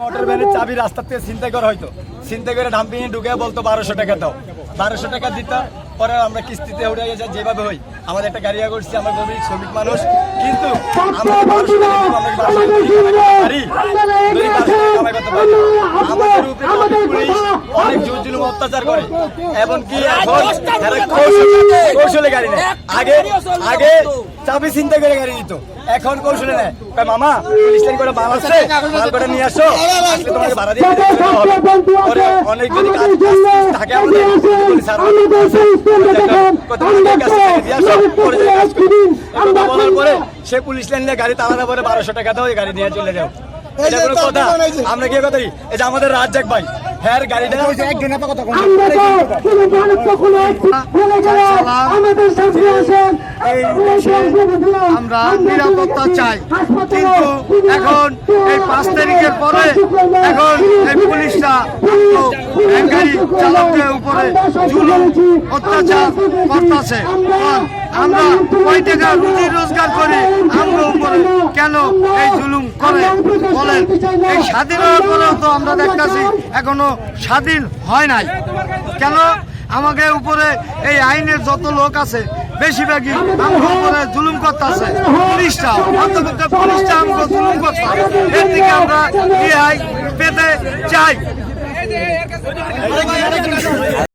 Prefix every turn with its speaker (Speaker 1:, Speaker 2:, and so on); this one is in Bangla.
Speaker 1: মোটর ভ্যানের চাবি রাস্তা থেকে চিন্তা করা হয়তো চিন্তা করে ডাম্পিংয়ে ঢুকে বলতো বারোশো টাকা দাও। বারোশো টাকা দিত পরে আমরা কিস্তিতে উঠে গেছে যেভাবে হই। আমাদের একটা গাড়ি করছি আমরা গরিব শ্রমিক মানুষ। কিন্তু আমরা বারোশো টাকা দিব, আমরা কি বারোশো টাকা দিয়ে কামাই করতে পারি যদি বারোশো টাকা কামাই করতে পারি না। আমাদের উপরে ট্রাফিক পুলিশ অনেক জোর জুলুম অত্যাচার করে। এমনকি এখন কৌশলে- গাড়ি নেয়। আগে আগে চাবি চিন্তা করে গাড়ি দিত এখন কৌশলে নেয়। মামা পুলিশ লাইন করে মাল করে নিয়ে আসো। তোমাকে ভাড়া দিয়ে দিতে হবে। পরে অনেক যদি কাজ থাকে আমাদের দিয়ে বলার পরে সে পুলিশ লাইন নিয়ে গাড়ি তাড়ানোর পরে বারোশো টাকা দাও গাড়ি নিয়ে চলে যাও। এটা কোনো কথা। আমরা কি কথা এই যে আমাদের রাজ্জাক ভাই হ্যাঁ গাড়িটা একদিন কথা
Speaker 2: আমরা আমাদের সাথে আসেন।
Speaker 3: নিরাপত্তা চাই। কিন্তু এখন এই পাঁচ তারিখের পরে এখন এই পুলিশরা গাড়ি চালকের উপরে জুলুম অত্যাচার করতেছে। আমরা কয় টাকা রুজি রোজগার করি আমরা উপরে কেন জুলুম করে বলেন এই স্বাধীন হওয়ার পরেও তো আমরা দেখতেছি এখনও স্বাধীন হয় নাই। কেন? আমাকে উপরে এই আইনের যত লোক আছে বেশিরভাগই আমাকে উপরে জুলুম করতেছে। পুলিশটা অন্তত পুলিশটা আমাকে জুলুম করতে এর থেকে আমরা পেতে চাই।